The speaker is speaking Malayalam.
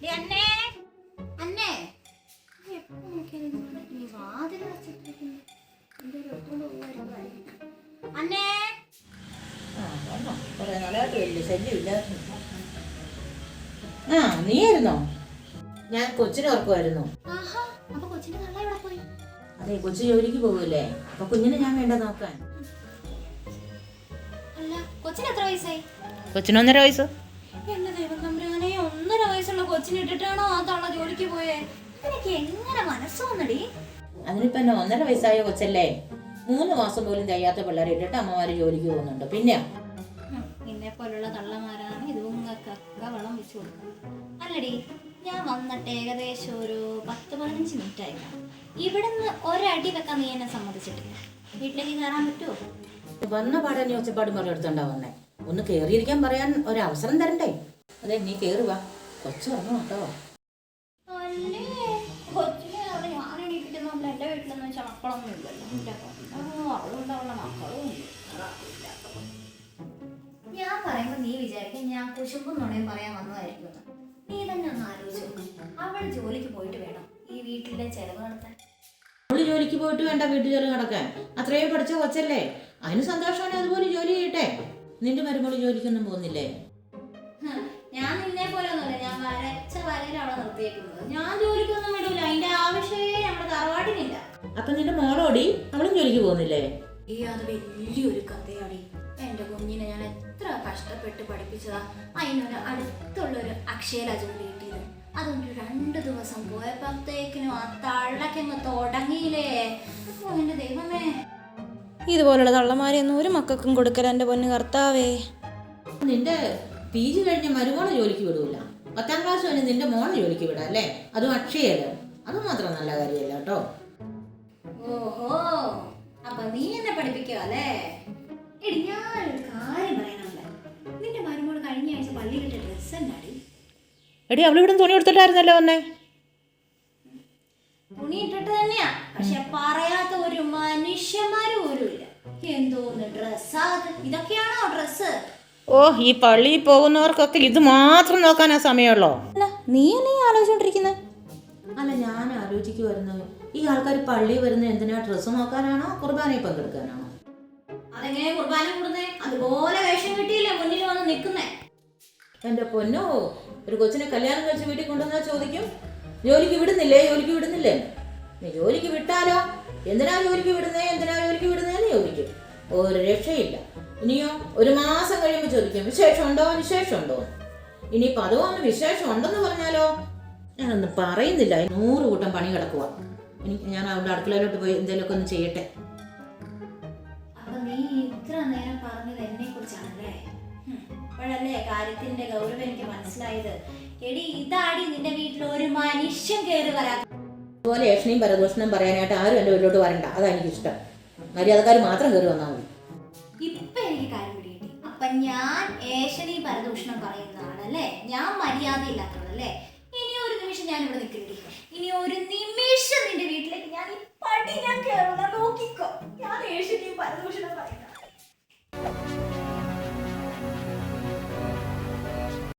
ഡി അന്നേ. അന്നേ? നീ എപ്പോ ഞാൻ കൊച്ചിനെ ഓർക്കുമായിരുന്നു അതെ കൊച്ചു ജോലിക്ക് പോകൂലേ അപ്പൊ കുഞ്ഞിനെ ഞാൻ വേണ്ട നോക്കാൻ. അല്ല കൊച്ചിന് എത്ര വയസ്സായി? കൊച്ചിനൊന്നര വയസ്സ്? എന്റെ ദൈവം തമ്പുരാനെ ഒന്നര വയസ്സുള്ള കൊച്ചിനെ ഇട്ടിട്ടാണോ ആ തള്ള ജോലിക്ക് പോയേ? എനിക്ക് എങ്ങനെ മനസ്സ് വന്നടി? അതിനിപ്പോ എന്നെ ഒന്നര വയസ്സായ കൊച്ചല്ലേ? മൂന്ന് മാസം പോലും കഴിയാത്ത പിള്ളേരെ ഇട്ടിട്ട് അമ്മമാര് ജോലിക്ക് പോകുന്നുണ്ട്. പിന്നെ നിന്നെ പോലുള്ള തള്ളമാരാണ് ഇതുങ്ങൾക്കൊക്കെ വളം വെച്ച് കൊടുക്കുന്നത്. അല്ലടി ഞാൻ വന്നിട്ട് ഏകദേശം ഒരു പത്ത് പതിനഞ്ച് മിനിറ്റ് ആയി. ഇവിടുന്ന് ഒരടി വെക്കാൻ നീ എന്നെ സമ്മതിച്ചിട്ടില്ല. വീട്ടിലേക്ക് കയറാൻ പറ്റുമോ വന്ന പാടെ നീ ഒച്ചപ്പാടും പറഞ്ഞു വന്നേ. ഒന്ന് കേറിയിരിക്കാൻ പറയാൻ ഒരവസരം തരണ്ടേ? അതെ നീ കേറുക കൊച്ചു വന്നു കേട്ടോ. എന്റെ വീട്ടിലെന്ന് വെച്ചാൽ മക്കളൊന്നും ഇല്ലല്ലോ. അതുകൊണ്ട് മക്കളും ഇല്ല. ഞാൻ പറയുമ്പോൾ നീ വിചാരിക്കും ഞാൻ കുശുമ്പും നുണയും പറയാൻ വന്നതായിരിക്കും നീ തന്നെ ഒന്ന് ആലോചിച്ചു അവൾ ജോലിക്ക് പോയിട്ട് വേണം. ഈ വീട്ടിലെ ചെലവ് നടത്താൻ അവൾ ജോലിക്ക് പോയിട്ട് വേണ്ട വീട്ടു ജോലി നടക്കാൻ അത്രയും പഠിച്ച കൊച്ചല്ലേ. അതിന് സന്തോഷമാണ് അതുപോലെ ജോലി ചെയ്യട്ടെ. നിന്റെ മരുമോൾ ജോലിക്കൊന്നും പോകുന്നില്ലേ? ഞാൻ നിന്നെ പോലെ ഒന്നുമില്ല. ഞാൻ വരച്ച വരയിൽ അവളെ നിർത്തിയേക്കുന്നത്. ഞാൻ ജോലിക്കൊന്നും വിടൂല. അതിന്റെ ആവശ്യമേ നമ്മുടെ തറവാട്ടിനില്ല. അപ്പൊ നിന്റെ മോളോടി? അവളും ജോലിക്ക് പോകുന്നില്ലേ? ഈ അത് വലിയൊരു കഥയാടി. എന്റെ കുഞ്ഞിനെ ഞാൻ എത്ര കഷ്ടപ്പെട്ട് പഠിപ്പിച്ചതാ. അതിനൊരു അടുത്തുള്ളൊരു അക്ഷയല ജോലി കിട്ടിയത്. അതൊരു രണ്ട് ദിവസം പോയപ്പോഴത്തേക്കിനും ആ തള്ളക്കങ്ങ് തുടങ്ങിയില്ലേ. അപ്പൊ എന്റെ ദൈവമേ. ഇതുപോലുള്ള തള്ളമാരെയൊന്നും ഒരു മക്കൾക്കും കൊടുക്കല എന്റെ പൊന്ന് കർത്താവേ. നിന്റെ പി ജി കഴിഞ്ഞ മരുമോളെ ജോലിക്ക് വിടൂല. പത്താം ക്ലാസ് വരെ നിന്റെ മോളെ ജോലിക്ക് വിടാം അല്ലേ? അതും അക്ഷയല്ലോ അത് മാത്രം നല്ല കാര്യമല്ല കേട്ടോ? ഓഹോ. പഠിപ്പിക്കുക അല്ലേ? എടി ഞാനൊരു കാര്യം പറയാനുണ്ട്. നിന്റെ മരുമോൾ കഴിഞ്ഞ ആഴ്ച പള്ളിയിലിട്ട ഡ്രസ്സ് എന്നാടി എടി അവളിവിടെ തുണി കൊടുത്തിട്ടായിരുന്നല്ലോ വന്നേ. തുണി ഇട്ടിട്ട് തന്നെയാ. പക്ഷെ പറയാത്ത ഒരു മനുഷ്യന്മാരും പോലും ഇല്ല. എന്തോന്ന് ഡ്രസ്സാ അത്? ഇതൊക്കെയാണോ ഡ്രസ്സ് ഓ ഈ പള്ളിയിൽ പോകുന്നവർക്കൊക്കെ ഇത് മാത്രം നോക്കാനാ സമയമുള്ളോ? നീ എന്നെ ഈ ആലോചിച്ചോണ്ടിരിക്കുന്നത് അല്ല ഞാൻ ആലോചിക്കുമായിരുന്നു ഈ ആൾക്കാർ പള്ളിയിൽ വരുന്ന എന്തിനാ ഡ്രസ്സ് നോക്കാനാണോ കുർബാനയിൽ പങ്കെടുക്കാനാണോ? അതെങ്ങനെ കുർബാന കൂടുന്നേ? അതുപോലെ വേഷം കിട്ടിയില്ലേ മുന്നിൽ വന്ന് നിൽക്കുന്നേ. എന്റെ പൊന്നോ ഒരു കൊച്ചിനെ കല്യാണം കഴിച്ച് വീട്ടിൽ കൊണ്ടുവന്നാൽ ചോദിക്കും? ജോലിക്ക് വിടുന്നില്ലേ? ജോലിക്ക് വിടുന്നില്ലേ? നീ ജോലിക്ക് വിട്ടാലോ? എന്തിനാ ജോലിക്ക് വിടുന്നേ? എന്തിനാ ജോലിക്ക് വിടുന്നേന്ന് ചോദിക്കും. ഒരു രക്ഷയില്ല. ഇനിയോ ഒരു മാസം കഴിയുമ്പോൾ ചോദിക്കും വിശേഷമുണ്ടോ? വിശേഷമുണ്ടോ? ഇനി അതുകൊണ്ട് വിശേഷം ഉണ്ടെന്ന് പറഞ്ഞാലോ? ഞാനൊന്നും പറയുന്നില്ല. നൂറ് കൂട്ടം പണി കിടക്കുക ഞാൻ അവിടെ അടുക്കളയിലോട്ട് പോയി എന്തെങ്കിലുമൊക്കെ ഒന്ന് ചെയ്യട്ടെ. ഇത്ര നേരം പറഞ്ഞത് എന്നെ കുറിച്ചാണല്ലേ അപ്പോഴല്ലേ കാര്യത്തിന്റെ ഗൗരവം എനിക്ക് മനസ്സിലായത്. എടി ഇതാടി നിന്റെ വീട്ടിൽ ഒരു മനുഷ്യൻ കയറി വരാ അതുപോലെ ഏഷണിയും പരദൂഷണം പറയാനായിട്ട് ആരും എന്റെ വീട്ടിലോട്ട് വരണ്ട. അതാ എനിക്കിഷ്ടം. മര്യാദക്കാർ മാത്രം കയറി വന്നാൽ മതി. ഇപ്പൊ എനിക്ക് കാര്യം പിടികിട്ടി. അപ്പൊ ഞാൻ ഏഷണി പരദൂഷണം പറയുന്നതാണല്ലേ? ഞാൻ മര്യാദ ഇല്ലാത്തവളല്ലേ ഇനി ഒരു നിമിഷം ഞാൻ ഇവിടെ നിൽക്കണ്ടി ഇനി ഒരു നിമിഷം നിന്റെ വീട്ടിലേക്ക് ഞാൻ ഈ പടി ഞാൻ കയറുന്ന നോക്കിക്കോ. ഞാൻ ഏഷണിയും പരദൂഷണം പറയുന്ന